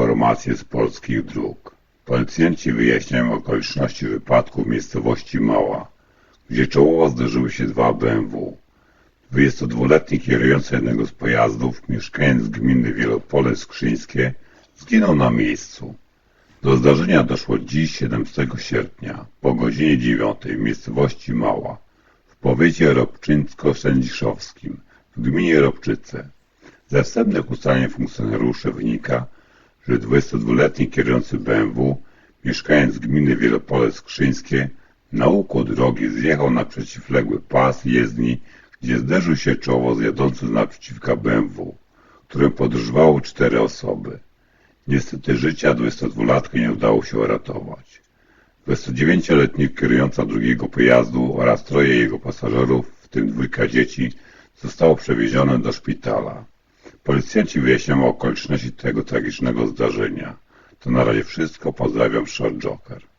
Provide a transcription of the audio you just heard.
informacje z polskich dróg. Policjanci wyjaśniają okoliczności wypadku w miejscowości Mała, gdzie czołowo zderzyły się dwa BMW. 22-letni kierujący jednego z pojazdów, mieszkaniec gminy Wielopole Skrzyńskie, zginął na miejscu. Do zdarzenia doszło dziś 17 sierpnia po godzinie 9 w miejscowości Mała w powiecie robczyńsko-sędziszowskim w gminie Robczyce. Ze wstępnych ustaleń funkcjonariuszy wynika, że 22-letni kierujący BMW, mieszkaniec gminy Wielopole Skrzyńskie, na łuku drogi zjechał na przeciwległy pas jezdni, gdzie zderzył się czoło z jadącym z naprzeciwka BMW, którym podróżowały cztery osoby. Niestety życia 22-latki nie udało się uratować. 29-letni kierująca drugiego pojazdu oraz troje jego pasażerów, w tym dwójka dzieci, zostało przewiezione do szpitala. Policjanci wyjaśniają okoliczności tego tragicznego zdarzenia. To na razie wszystko. Pozdrawiam, Short Joker.